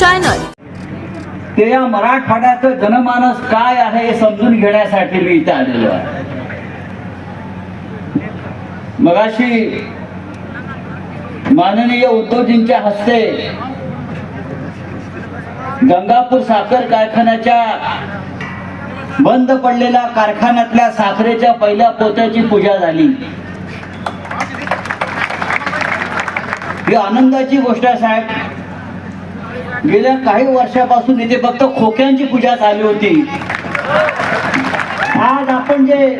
Channel. ते या मराठवाड्याचं जनमानस काय आहे हे समजून घेण्यासाठी मी इथे आलेलो आहे. मगाशी माननीय उद्धवजींच्या हस्ते गंगापूर साखर कारखान्याच्या बंद पडलेल्या कारखान्यातल्या साखरेच्या पहिल्या पोत्याची पूजा झाली. ही आनंदाची गोष्ट आहे साहेब. गेल्या काही वर्षापासून इथे फक्त खोक्यांची पूजा झाली होती. आज आपण जे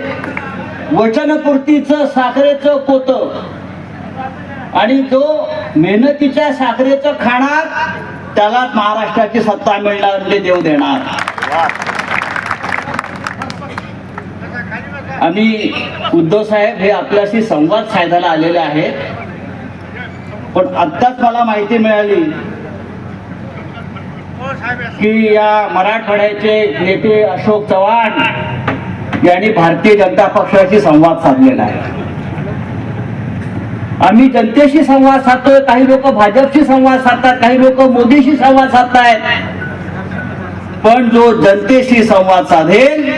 वचनपूर्तीचं साखरेचं पोत आणि जो मेहनतीच्या साखरेचं खाणार त्याला महाराष्ट्राची सत्ता मिळणार म्हणजे देव देणार. आम्ही उद्धव साहेब हे आपल्याशी संवाद साधायला आलेले आहेत. पण आत्ताच मला माहिती मिळाली की या मराठवाड्याचे नेते अशोक चव्हाण यांनी भारतीय जनता पक्षाशी संवाद साधलेला आहे. आम्ही जनतेशी संवाद साधतोय काही लोक भाजपशी संवाद साधतात काही लोक मोदीशी संवाद साधतायत. पण जो जनतेशी संवाद साधेल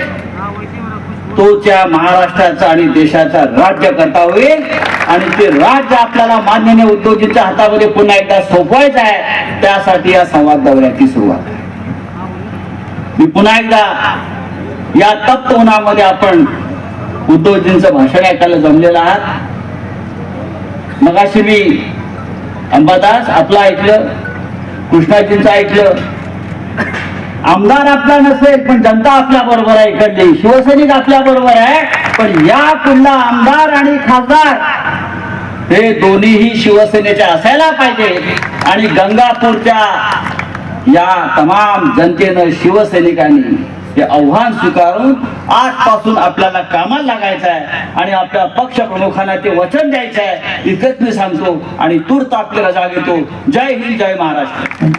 तोच्या महाराष्ट्राचा आणि देशाचा राज्यकर्ता होईल. आणि ते राज्य आपल्याला मान्यने उद्योजींच्या हातामध्ये पुन्हा एकदा सोपवायचं आहे. त्यासाठी या संवाद दौऱ्याची सुरुवात. मी पुन्हा एकदा या तप्त उन्हामध्ये आपण उद्धवजींचं भाषण ऐकायला जमलेलं आहात. मगाशी मी अंबादास आपलं ऐकलं कृष्णाजींचं ऐकलं आमदार आपला नसेल पण जनता आपल्या बरोबर आहे इकडली. शिवसैनिक आपल्या बरोबर आहे पण या पुढला आमदार आणि खासदार हे दोन्हीही शिवसेनेचे असायला पाहिजे. आणि गंगापूरच्या या तमाम जनतेनं शिवसैनिकांनी हे आव्हान स्वीकारून आजपासून आपल्याला कामाला लागायचं आहे आणि आपल्या पक्ष प्रमुखांना ते वचन द्यायचं आहे. इतकंच मी सांगतो आणि तूर्त आपल्याला जाग येतो. जय हिंद जय महाराष्ट्र.